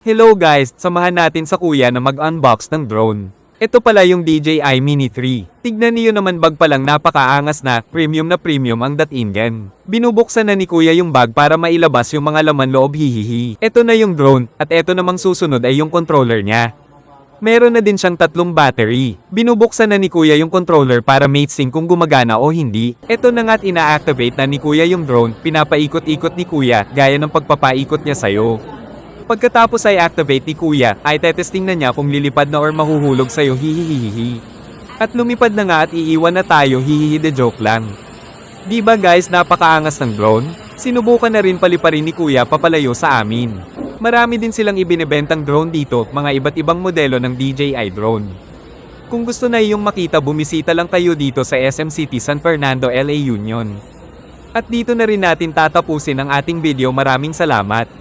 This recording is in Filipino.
Hello guys, samahan natin sa kuya na mag-unbox ng drone. Ito pala yung DJI Mini 3. Tignan niyo naman bag palang napakaangas na, premium na premium ang datingan. Binubuksan na ni kuya yung bag para mailabas yung mga laman loob hihihi. Ito na yung drone, at ito namang susunod ay yung controller niya. Meron na din siyang tatlong battery. Binubuksan na ni kuya yung controller para mate sync kung gumagana o hindi. Ito na nga't ina-activate na ni kuya yung drone, pinapaikot-ikot ni kuya, gaya ng pagpapaikot niya sa'yo. Pagkatapos ay activate ni kuya, ay tetesting na niya kung lilipad na or mahuhulog sa'yo hihihihi. At lumipad na nga at iiwan na tayo hihihi de joke lang. Di ba guys napakaangas ng drone? Sinubukan na rin paliparin ni kuya papalayo sa amin. Marami din silang ibinebentang drone dito, mga iba't ibang modelo ng DJI drone. Kung gusto na iyong makita bumisita lang kayo dito sa SM City San Fernando LA Union. At dito na rin natin tatapusin ang ating video maraming salamat.